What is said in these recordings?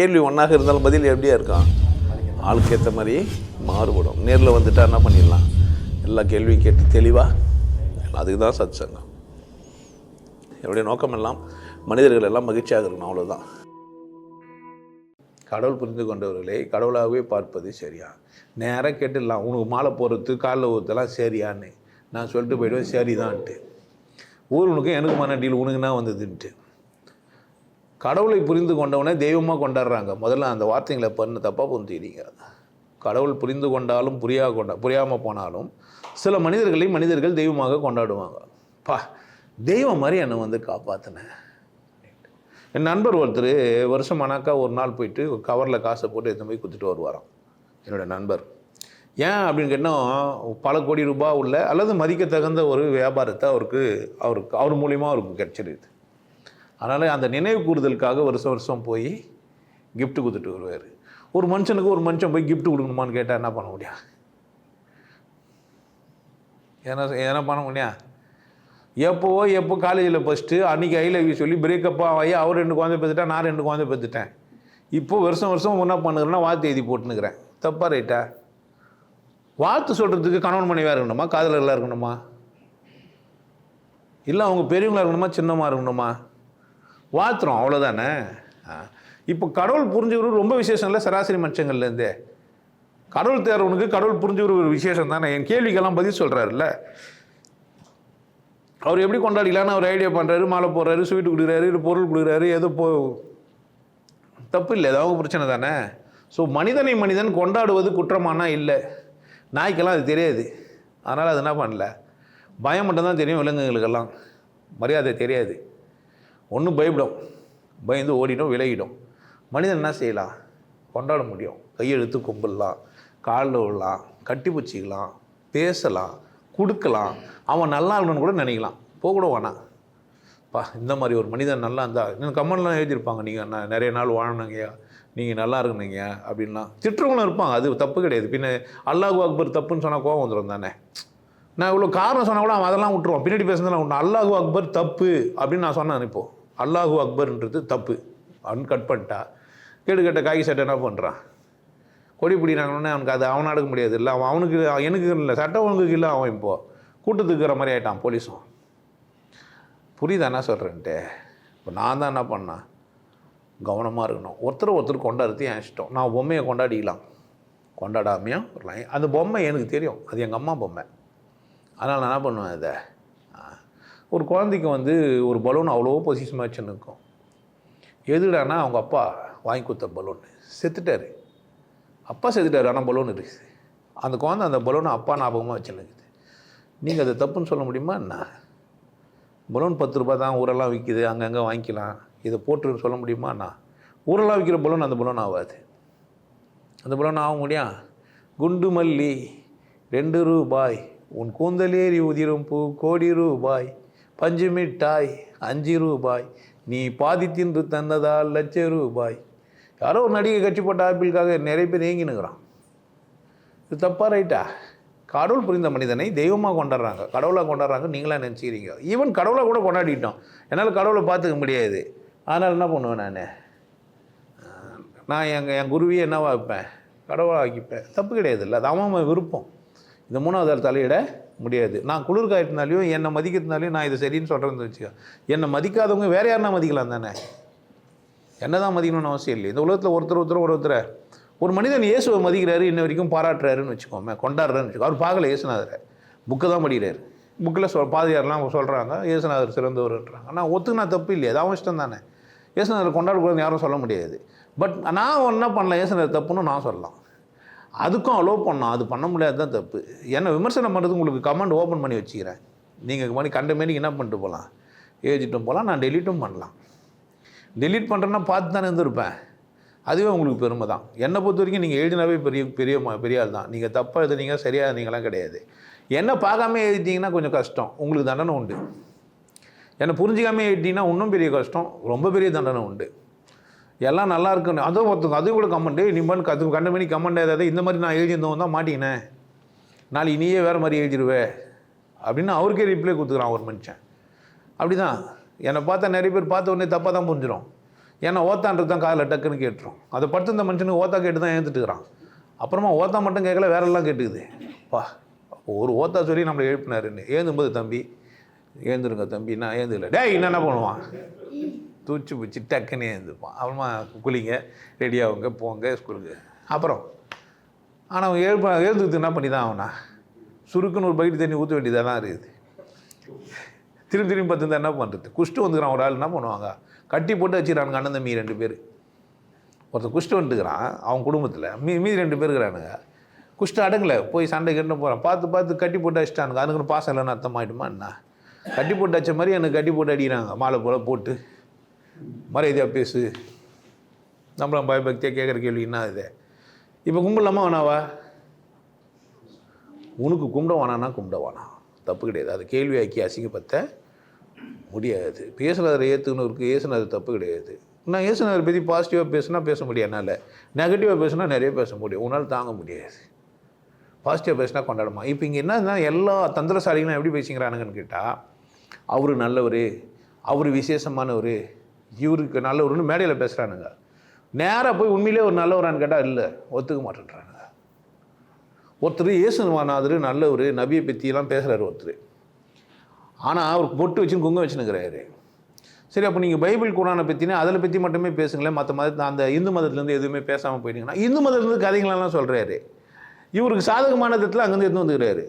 கேள்வி ஒன்றாக இருந்தாலும் பதில் எப்படியா இருக்கான் ஆளுக்கு ஏற்ற மாதிரி மாறுபடும். நேரில் வந்துட்டா என்ன பண்ணிடலாம்? எல்லா கேள்வியும் கேட்டு தெளிவாக அதுக்கு தான் சத் சங்கம் என்னுடைய நோக்கம் எல்லாம் மனிதர்கள் எல்லாம் மகிழ்ச்சியாக இருக்கணும் அவ்வளோதான் கடவுள் புரிந்து கொண்டவர்களை கடவுளாகவே பார்ப்பது சரியா? நேராக கேட்டுடலாம். உனக்கு மாலை போடுறது காலில் ஊற்றலாம் சரியான்னு. நான் சொல்லிட்டு போயிடுவேன் சரிதான்ட்டு. ஊர் உனக்கு எனக்கு மனடியில் உனக்குன்னா வந்ததுன்ட்டு. கடவுளை புரிந்து கொண்டவனே தெய்வமாக கொண்டாடுறாங்க. முதல்ல அந்த வார்த்தைங்களை பண்ண தப்பாக புரிஞ்சுக்கிறீங்க கடவுள் புரிந்து கொண்டாலும் புரியா கொண்டா புரியாமல் போனாலும் சில மனிதர்களை மனிதர்கள் தெய்வமாக கொண்டாடுவாங்க. பா தெய்வம் மாதிரி என்னை வந்து காப்பாற்றினேன் என் நண்பர் ஒருத்தர் வருஷம் ஆனாக்கா ஒரு நாள் போயிட்டு கவரில் காசை போட்டு எடுத்து போய் குத்துட்டு வருவாராம். என்னோட நண்பர். ஏன் அப்படின்னு கேட்டால் பல கோடி ரூபாய் உள்ள அல்லது மதிக்க தகுந்த ஒரு வியாபாரத்தை அவருக்கு அவருக்கு அவர் மூலியமாக அவருக்கு கிடச்சிருது. அதனால் அந்த நினைவு கூறுதலுக்காக வருஷம் வருஷம் போய் கிஃப்ட்டு கொடுத்துட்டு வருவார். ஒரு மனுஷனுக்கு ஒரு மனுஷன் போய் கிஃப்ட் கொடுக்கணுமான்னு கேட்டால் என்ன பண்ண முடியும்? என்ன என்ன பண்ண முடியும்? எப்போவோ எப்போ காலேஜில் ஃபஸ்ட்டு அன்றைக்கி ஐ லவ் யூ சொல்லி பிரேக்கப்பாக ஆகி அவர் ரெண்டு குழந்தை பெற்றுட்டேன் நான் ரெண்டு குழந்தை பெற்றுட்டேன் இப்போ வருஷம் வருஷம் என்ன பண்ணுறேன்னா வாழ்த்து எழுதி போட்டுனுக்கிறேன் தப்பா ரைட்டா? வாழ்த்து சொல்கிறதுக்கு கணவன் மனைவியாக இருக்கணுமா? காதலர்களாக இருக்கணுமா? இல்லை அவங்க பெரியவங்களாக இருக்கணுமா? சின்னமாக இருக்கணுமா? வாத்துறோம் அவ்வளோதானே இப்போ கடவுள் புரிஞ்சுக்கிறது ரொம்ப விசேஷம் இல்லை சராசரி மனுஷங்கள்லேருந்தே கடவுள் தேர்வனுக்கு கடவுள் புரிஞ்சுக்கிற ஒரு விசேஷம் தானே? என் கேள்விக்கெல்லாம் பதில் சொல்கிறாருல்ல அவர் எப்படி கொண்டாடிக்கலான்னு அவர் ஐடியா பண்ணுறாரு மாலை போடுறாரு ஸ்வீட் கொடுக்குறாரு இல்லை பொருள் கொடுக்குறாரு ஏதோ போ தப்பு இல்லை ஏதாவது பிரச்சனை தானே? ஸோ மனிதனை மனிதன் கொண்டாடுவது குற்றமானா இல்லை. நாய்க்கெல்லாம் அது தெரியாது. அதனால் அது என்ன பண்ணல? பயம் மட்டும்தான் தெரியும் விலங்குகளுக்கெல்லாம். மரியாதை தெரியாது. ஒன்று பயப்படும். பயந்து ஓடிடும் விலகிடும். மனிதன் என்ன செய்யலாம்? கொண்டாட முடியும். கையெழுத்து கும்பிடலாம் காலில் விடலாம் கட்டி பிடிச்சிக்கலாம் பேசலாம் கொடுக்கலாம். அவன் நல்லா இருக்கணும்னு கூட நினைக்கலாம். போக கூட வேணாம். பா இந்த மாதிரி ஒரு மனிதன் நல்லா இருந்தா இன்னும் கமெண்ட்லாம் எழுதியிருப்பாங்க. நீங்கள் நான் நிறைய நாள் வாழணுங்கய்யா நீங்கள் நல்லா இருக்கணுங்க அப்படின்லாம். திட்டுறவங்களும் இருப்பாங்க. அது தப்பு கிடையாது. பின்ன அல்லாஹ் அக்பர் தப்புன்னு சொன்னால் கோவம் வந்துடும் தானே? நான் இவ்வளோ காரணம் சொன்னால் கூட அவன் அதெல்லாம் விட்டுருவான். பின்னாடி பேசுனதெல்லாம் ஒன்று அல்லாஹு அக்பர் தப்பு அப்படின்னு நான் சொன்னேன் இப்போது அல்லாஹு அக்பர்ன்றது தப்பு. அவன் கட் பண்ணிட்டா. கேடு கட்ட காய்கறி சட்டை என்ன பண்ணுறான் கொடி பிடினாங்கன்னு அவனுக்கு அது அவன் நடக்க முடியாது. இல்லை அவன் அவனுக்கு எனக்கு இல்லை சட்டம் அவனுக்கு இல்லை அவன் இப்போ. கூட்டத்துக்கு இருக்கிற மாதிரி ஆகிட்டான் போலீஸும். புரியுதா என்ன சொல்கிறேன்ட்டு இப்போ நான் தான் என்ன பண்ணேன்? கவனமாக இருக்கணும். ஒருத்தர் ஒருத்தர் கொண்டாடுறது என் இஷ்டம். நான் பொம்மையை கொண்டாடிக்கலாம். கொண்டாடாமையும் அந்த பொம்மை எனக்கு தெரியும். அது எங்கள் அம்மா பொம்மை. அதனால் நான் என்ன பண்ணுவேன் இதை? ஒரு குழந்தைக்கு வந்து ஒரு பலூன் அவ்வளோ பொசிஷன் வச்சுன்னு இருக்கும். எதுடானா அவங்க அப்பா வாங்கி கொடுத்த பலூன். செத்துட்டாரு. அப்பா செத்துட்டாரு ஆனால் பலூன் இருக்குது அந்த குழந்தை அந்த பலூனை அப்பா ஞாபகமாக வச்சுருக்குது நீங்கள் அதை தப்புன்னு சொல்ல முடியுமா? என்ன? பலூன் பத்து ரூபாய் தான் ஊரெல்லாம் விற்கிது அங்கங்கே வாங்கிக்கலாம். இதை போட்டுன்னு சொல்ல முடியுமா? நான் ஊரெல்லாம் விற்கிற பலூன் அந்த பலூன் ஆகாது. அந்த பலூன் ஆக முடியும் குண்டு மல்லி ரெண்டு ரூபாய். உன் கூந்தலேறி உதிரும் பூ கோடி ரூபாய். பஞ்சு மிட்டாய் அஞ்சு ரூபாய். நீ பாதி தின்று தந்ததால் லட்ச ரூபாய். யாரோ ஒரு நடிகை கட்சி போட்ட ஆப்பிளுக்காக நிறைய பேர் ஏங்கினுக்கிறான் இது தப்பாக ரைட்டா? கடவுள் புரிந்த மனிதனை தெய்வமாக கொண்டாடுறாங்க. கடவுளாக கொண்டாடுறாங்க நீங்களாக நினச்சிக்கிறீங்க. ஈவன் கடவுளாக கூட கொண்டாடிட்டோம். என்னால் கடவுளை பார்த்துக்க முடியாது. அதனால் என்ன பண்ணுவேன் நான்? நான் எங்கள் என் குருவியை என்னவா வைப்பேன்? கடவுளாக வைப்பேன் தப்பு கிடையாது இல்லை அது அவன் விருப்பம். இந்த மூணாவது ஆள் தலையிட முடியாது. நான் குளிர் காயத்தினாலையும் என்னை மதிக்கிறதுனாலையும் நான் இது சரின்னு சொல்கிறேன்னு வச்சுக்கோ. என்னை மதிக்காதவங்க வேறு யாருன்னா மதிக்கலாம் தானே? என்ன தான் மதிக்கணும்னு அவசியம் இல்லை இந்த உலகத்தில் ஒருத்தர் ஒருத்தர் ஒரு ஒருத்தரை. ஒரு மனிதன் இயேசுவை மதிக்கிறாரு இன்ன வரைக்கும் பாராட்டுறாருன்னு வச்சுக்கோமே கொண்டாடுறாருன்னு வச்சுக்கோ. அவர் பார்க்கல இயேசுநாதரை. புக்கை தான் படிக்கிறாரு. புக்கில் சொல் பாதியாரெலாம் சொல்கிறாங்க இயேசுநாதர் சிறந்தவர்ன்றாங்க. ஆனால் ஒத்துக்குனா தப்பு இல்லையே. அது அவன் இஷ்டம் தானே. இயேசுநாதர் கொண்டாடக்கூடாதுன்னு யாரும் சொல்ல முடியாது. பட் நான் என்ன பண்ணலாம் இயேசுநாதர் தப்புன்னு நான் சொல்லலாம். அதுக்கும் அலோவ் பண்ணோம் அது பண்ண முடியாது தான் தப்பு. ஏன்னா விமர்சனம் பண்ணுறது உங்களுக்கு கமெண்ட் ஓப்பன் பண்ணி வச்சுக்கிறேன். நீங்கள் மணி கண்ட மணிக்கு என்ன பண்ணிட்டு போகலாம் ஏஜிட்டும் போகலாம் நான் டெலீட்டும் பண்ணலாம். டெலீட் பண்ணுறேன்னா பார்த்து தானே இருந்திருப்பேன். அதுவே உங்களுக்கு பெருமை தான். என்னை பொறுத்த வரைக்கும் நீங்கள் எழுதினாவே பெரிய பெரிய ம- பெரிய ஆள் தான். நீங்கள் தப்பாக எழுதுனீங்க சரியாக எழுதுனீங்களாம் கிடையாது. என்ன பார்க்காம எழுதிட்டீங்கன்னா கொஞ்சம் கஷ்டம். உங்களுக்கு தண்டனை உண்டு. என்னை புரிஞ்சிக்காமல் எழுதிட்டீங்கன்னா இன்னும் பெரிய கஷ்டம். ரொம்ப பெரிய தண்டனை உண்டு. எல்லாம் நல்லா இருக்குன்னு. அதுவும் ஒருத்தங்க அதுவும் கூட கமெண்ட் நீ பண்ணு கற்று கண்ட மணி கமெண்ட் ஏதாவது இந்த மாதிரி நான் எழுதியிருந்தவன் தான் மாட்டிக்கினேன் நாளைக்கு நீயே வேறு மாதிரி எழுதிடுவே அப்படின்னு அவருக்கே ரிப்ளை கொடுத்துக்குறான் ஒரு மனுஷன். அப்படிதான். என்னை பார்த்தா நிறைய பேர் பார்த்த உடனே தப்பாக தான் புரிஞ்சிடும் ஏன்னா ஓத்தான்றது தான் காதில் டக்குன்னு கேட்டுரும். அதை படுத்து இந்த மனுஷனுக்கு ஓத்தா கேட்டு தான் ஏந்துட்டுக்கிறான் அப்புறமா ஓத்தா மட்டும் கேட்கல வேறெல்லாம் கேட்டுக்குது. பா ஒரு ஓத்தா சொல்லி நம்மளை எழுப்பினாருன்னு ஏந்தும்போது தம்பி ஏந்துருங்க தம்பி நான் ஏந்துக்கல டேய் என்ன என்ன பண்ணுவான்? தூச்சி பிடிச்சி டக்குன்னு இருந்துப்பான் அப்புறமா குளிங்க ரெடியாகுங்க போங்க ஸ்கூலுக்கு அப்புறம் ஆனால் அவன் எழுப்ப எழுதுக்கு என்ன பண்ணி தான் ஆகணா சுருக்குன்னு ஒரு பக்கெட் தண்ணி ஊற்ற வேண்டியதாக தான் இருக்குது. திரும்பி திரும்பி பார்த்து என்ன பண்ணுறது குஷ்டு வந்துக்கிறான் ஒரு ஆள் என்ன பண்ணுவாங்க? கட்டி போட்டு வச்சுக்கிறானுங்க அண்ணன் தம்பி ரெண்டு பேர். ஒருத்தன் குஷ்டு வந்துக்கிறான் அவன் குடும்பத்தில். மீ மீதி ரெண்டு பேர் இருக்கிறானுங்க. குஷ்டு அடங்கலை போய் சண்டை கட்டு போகிறான் பார்த்து பார்த்து கட்டி போட்டு அடிச்சிட்டானுங்க அதுக்குன்னு பாசம் இல்லைன்னு அர்த்தம் என்ன? கட்டி போட்டு வச்ச மாதிரி எனக்கு கட்டி போட்டு அடிக்கிறாங்க. மாலை போல் போட்டு. மரியாதையாக பேசு. நம்மளும் பயபக்தியாக கேட்குற கேள்வி என்ன இது? இப்போ கும்பிடலாமா வேணாவா? உனக்கு கும்பிட வேணான்னா கும்பிட வேணாம். தப்பு கிடையாது. அது கேள்வியாக்கி அசிங்கப்பத்த முடியாது. பேசுனதை ஏற்றுக்கணும் இருக்குது ஏசுனது தப்பு கிடையாது. நான் ஏசுனதை பற்றி பாசிட்டிவாக பேசுனா பேச முடியாது என்னால். நெகட்டிவாக பேசுனா நிறைய பேச முடியும். உன்னால் தாங்க முடியாது. பாசிட்டிவாக பேசினா கொண்டாடுமா. இப்போ இங்கே என்னன்னா எல்லா தந்திரசாலிகளும் எப்படி பேசிக்கிறானுங்கன்னு கேட்டால் அவர் நல்லவர் அவர் விசேஷமானவர் இவருக்கு நல்லவர்னு மேடையில் பேசுகிறானுங்க நேராக போய் உண்மையிலே ஒரு நல்லவரான்னு கேட்டால் இல்லை ஒத்துக்க மாட்டேன்றானுங்க ஒருத்தர் இயேசுவானாதர் நல்லவர் நபியை பற்றியெல்லாம் பேசுகிறாரு ஒருத்தர். ஆனால் அவருக்கு பொட்டு வச்சுன்னு குங்கம் வச்சுன்னுக்கிறாரு. சரி அப்போ நீங்கள் பைபிள் குரானை பற்றினா அதில் பற்றி மட்டுமே பேசுங்களேன். மற்ற மதத்தை அந்த இந்து மதத்துலேருந்து எதுவுமே பேசாமல் போயிட்டீங்கன்னா இந்து மதத்துலேருந்து கதைகளெல்லாம் சொல்கிறாரு இவருக்கு சாதகமான விதத்தில் அங்கேருந்து எடுத்து வந்துக்கிறாரு.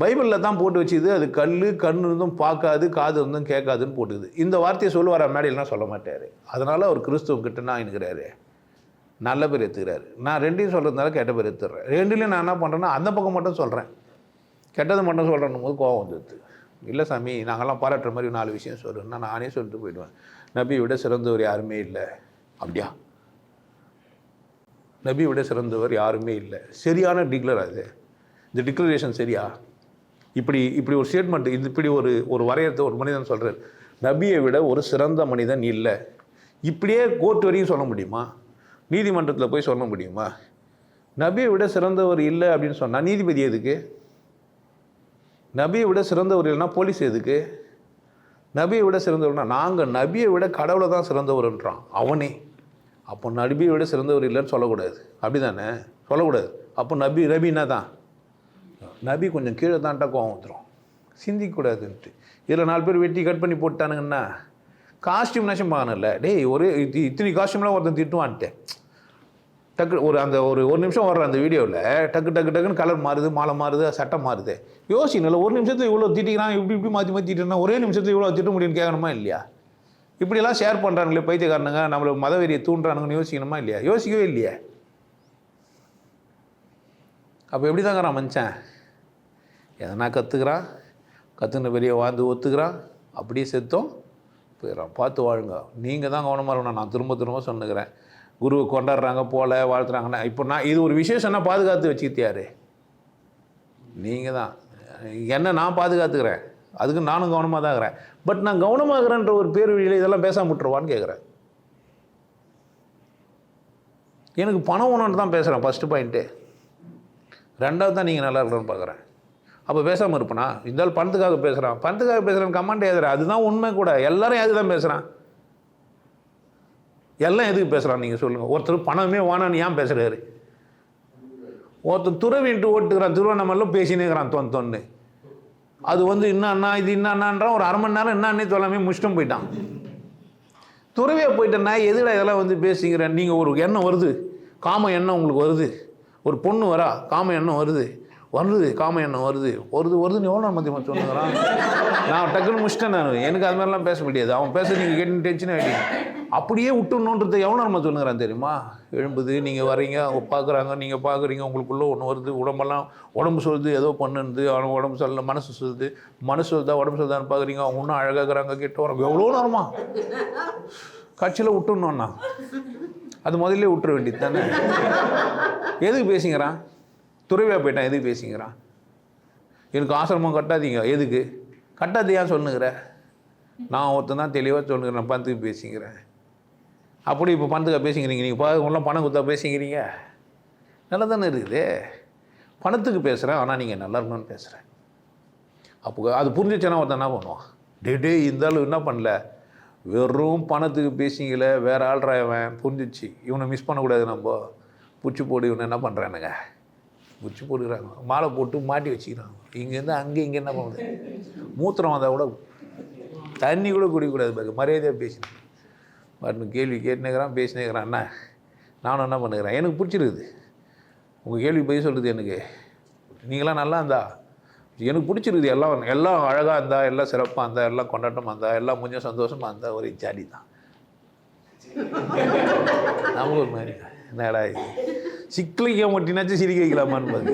பைபிளில் தான் போட்டு வச்சுது அது கல் கண் இருந்தும் பார்க்காது காது இருந்தும் கேட்காதுன்னு போட்டுக்குது. இந்த வார்த்தையை சொல்லுவார் மேடையிலாம் சொல்ல மாட்டார் அதனால் அவர் கிறிஸ்துவ கிட்ட நான் இருக்கிறாரு நல்ல பேர் எடுத்துக்கிறாரு நான் ரெண்டையும் சொல்கிறதுனால கெட்ட பேர் எடுத்துடுறேன் ரெண்டுலேயும் நான் என்ன பண்ணுறேன்னா அந்த பக்கம் மட்டும் சொல்கிறேன் கெட்டது மட்டும் சொல்கிறேன் போது கோவம் வந்துடுது இல்லை சாமி நாங்கள்லாம் பாராட்டுற மாதிரி நாலு விஷயம் சொல்லுன்னா நானே சொல்லிட்டு போயிடுவேன். நபியை விட சிறந்தவர் யாருமே இல்லை. அப்படியா? நபியை விட சிறந்தவர் யாருமே இல்லை. சரியான டிக்ளர் அது. இந்த டிக்ளரேஷன் சரியா? இப்படி இப்படி ஒரு ஸ்டேட்மெண்ட் இது இப்படி ஒரு ஒரு வரையறத்தை ஒரு மனிதன் சொல்கிறார் நபியை விட ஒரு சிறந்த மனிதன் இல்லை. இப்படியே கோர்ட் வரையும் சொல்ல முடியுமா? நீதிமன்றத்தில் போய் சொல்ல முடியுமா? நபியை விட சிறந்தவர் இல்லை அப்படின்னு சொன்னால் நீதிபதி எதுக்கு? நபியை விட சிறந்தவர் இல்லைன்னா போலீஸ் எதுக்கு? நபியை விட சிறந்தவர்னா நாங்கள் நபியை விட கடவுளை தான் சிறந்தவர்ன்றான். அவனே. அப்போ நபியை விட சிறந்தவர் இல்லைன்னு சொல்லக்கூடாது. அப்படி தானே சொல்லக்கூடாது. அப்போ நபி ரபின்னா தான். நபி கொஞ்சம் கீழே தான்ட்டா கோவம் வந்துடும் சிந்திக்கக்கூடாதுன்ட்டு. இதில் நாலு பேர் வெட்டி கட் பண்ணி போட்டானுங்கன்னா காஸ்டியூம் நஷம் பார்க்கணும்ல டேய் ஒரே இத்தனை காஸ்டியூம்லாம் ஒருத்தன் திட்டுவான்ட்டேன் டக்கு ஒரு அந்த ஒரு ஒரு நிமிஷம் வர்ற அந்த வீடியோவில் டக்கு டக்கு டக்குன்னு கலர் மாறுது மாலை மாறுது சட்டை மாறுது. யோசிக்கல ஒரு நிமிஷத்தில் இவ்வளோ திட்டிக்கிறான் இப்படி இப்படி மாற்றி மாற்றி திட்டுனா ஒரே நிமிஷத்துல இவ்வளோ திட்ட முடியும்னு கேட்கணுமா இல்லையா? இப்படியெல்லாம் ஷேர் பண்ணுறாங்களே பைத்தியக்காரனுங்க நம்மளை மதவெறியை தூண்டுறானுங்கன்னு யோசிக்கணுமா இல்லையா? யோசிக்கவே இல்லையா. அப்போ எப்படி தாங்கிறான் மனுஷன் எதனா கற்றுக்கிறான் கற்றுன பெரிய வாழ்ந்து ஒத்துக்கிறான் அப்படியே செத்தோம். போயிடறான் பார்த்து வாழுங்க. நீங்கள் தான் கவனமாக இருக்கணும். நான் திரும்ப திரும்ப சொன்னுக்கிறேன் குருவை கொண்டாடுறாங்க போல வாழ்த்துறாங்கன்னா இப்போ நான் இது ஒரு விசேஷம்னா பாதுகாத்து வச்சுக்கிட்டியாரு நீங்கள் தான். என்ன நான் பாதுகாத்துக்கிறேன்? அதுக்கு நானும் கவனமாக தான் இருக்கிறேன். பட் நான் கவனமாகறேன்ற ஒரு பேர் வழியில் இதெல்லாம் பேசாம விட்டுருவான்னு கேட்குறேன் எனக்கு பணம் ஒன்று தான் பேசுகிறேன் ஃபஸ்ட்டு பாயிண்ட்டு ரெண்டாவது தான் நீங்கள் நல்லா இருக்கணும்னு பார்க்குறேன் அப்போ பேசாமல் இருப்பனா? இருந்தாலும் பணத்துக்காக பேசுகிறான் பணத்துக்காக பேசுகிறான் கமெண்ட் எழுதுறேன் அதுதான் உண்மை கூட. எல்லாரும் எதுக்கு தான் பேசுகிறான் எல்லாம் எதுக்கு பேசுகிறான் நீங்கள் சொல்லுங்கள் ஒருத்தர் பணமே வேணான்னு ஏன் பேசுகிறாரு ஒருத்தர் துறவின்ட்டு ஓட்டுக்கிறான். திருவண்ணாமலும் பேசினுக்கிறான் தொன் தொன்னு. அது வந்து என்னன்னா இது என்னன்னான்றான் ஒரு அரை மணி நேரம் என்னன்னே சொல்லாமே முஷ்டம் போயிட்டான். துறவியாக போயிட்டேன்னா எதுடா இதெல்லாம் வந்து பேசிக்கிறேன் நீங்கள் ஒரு எண்ணம் வருது. காம எண்ணம் உங்களுக்கு வருது. ஒரு பொண்ணு வரா காம எண்ணம் வருது. வருது காம எண்ணம் வருது. வருது வருதுன்னு எவ்வளோ மத்திய மத்தியமாக நான் டக்குன்னு முடிச்சிட்டேன் நான். எனக்கு அது மாதிரிலாம் பேச முடியாது. அவன் பேச நீங்கள் கேட்டு டென்ஷன் ஆகிட்டீங்க அப்படியே விட்டுணுன்றது எவ்வளோ நம்ம சொல்லுங்கிறான் தெரியுமா? எழும்புது நீங்கள் வரீங்க அவங்க பார்க்குறாங்க நீங்கள் பார்க்குறீங்க உங்களுக்குள்ளே ஒன்று வருது உடம்பெல்லாம் உடம்பு சொல்லுது ஏதோ பண்ணுது அவன் உடம்பு சொல்லல மனசு சொல்லுது மனசு சொல்லுதா உடம்பு சொல்லுதான்னு பார்க்குறீங்க அவங்க இன்னும் அழகாகிறாங்க கிட்ட வரோம் எவ்வளோ நேரமா? கட்சியில் விட்டுணும்ண்ணா அது முதல்ல விட்டுற வேண்டியது தானே? எதுக்கு பேசுங்கிறான் துறவியாக போயிட்டான் எதுக்கு பேசிக்கிறான் எனக்கு ஆசிரமம் கட்டாதீங்க. எதுக்கு? கட்டாது ஏன் சொல்லுங்கிற நான் ஒருத்தன் தான் தெளிவாக சொல்லுங்கிறேன் நான் பணத்துக்கு பேசிக்கிறேன். அப்படி இப்போ பணத்துக்காக பேசிக்கிறீங்க? நீங்கள் பார்க்க உங்களாம் பணம் கொடுத்தா பேசிக்கிறீங்க? நல்லா தானே இருக்குது. பணத்துக்கு பேசுகிறேன் ஆனால் நீங்கள் நல்லா இருக்கணும்னு பேசுகிறேன் அப்போ அது புரிஞ்சிச்சுன்னா ஒருத்தன் என்ன பண்ணுவான்? டே டே இருந்தாலும் என்ன பண்ணல? வெறும் பணத்துக்கு பேசிங்களே வேறு ஆள் இவன். புரிஞ்சிச்சு. இவனை மிஸ் பண்ணக்கூடாது நம்ம. பூச்சி போடு. இவனை என்ன பண்ணுறானுங்க பூச்சி போட்டுக்கிறாங்க. மாலை போட்டு மாட்டி வச்சுக்கிறாங்க. இங்கேருந்து அங்கே இங்கே என்ன பண்ணுறது? மூத்திரம் வந்தால் கூட தண்ணி கூட குடிக்கக்கூடாது பாரு மரியாதையாக பேசினேன். பாட்டு கேள்வி கேட்டுனுக்கிறான் பேசினேக்கிறான். அண்ணா நானும் என்ன பண்ணுகிறேன்? எனக்கு பிடிச்சிருக்குது. உங்கள் கேள்வி பதில் சொல்கிறது எனக்கு. நீங்களாம் நல்லா இருந்தா. எனக்கு பிடிச்சிருக்குது. எல்லாம் எல்லாம் அழகாக இருந்தா எல்லாம் சிறப்பாக இருந்தா எல்லாம் கொண்டாட்டமாக இருந்தா எல்லாம் கொஞ்சம் சந்தோஷமாக இருந்தா ஒரே ஜாலி தான். நமக்கு ஒரு மாதிரி. என்னடா இது? சிக்கலிக்க மட்டினாச்சும் சிரிக்க வைக்கலாமான்னு பாரு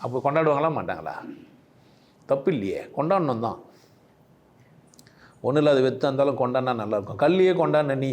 அப்போ கொண்டாடுவாங்களா? மாட்டாங்களா? தப்பு இல்லையே கொண்டாடணும் தான் ஒன்றும் இல்லாத வெத்து இருந்தாலும் கொண்டாடினா நல்லாயிருக்கும் கல்லையே கொண்டாடின நீ.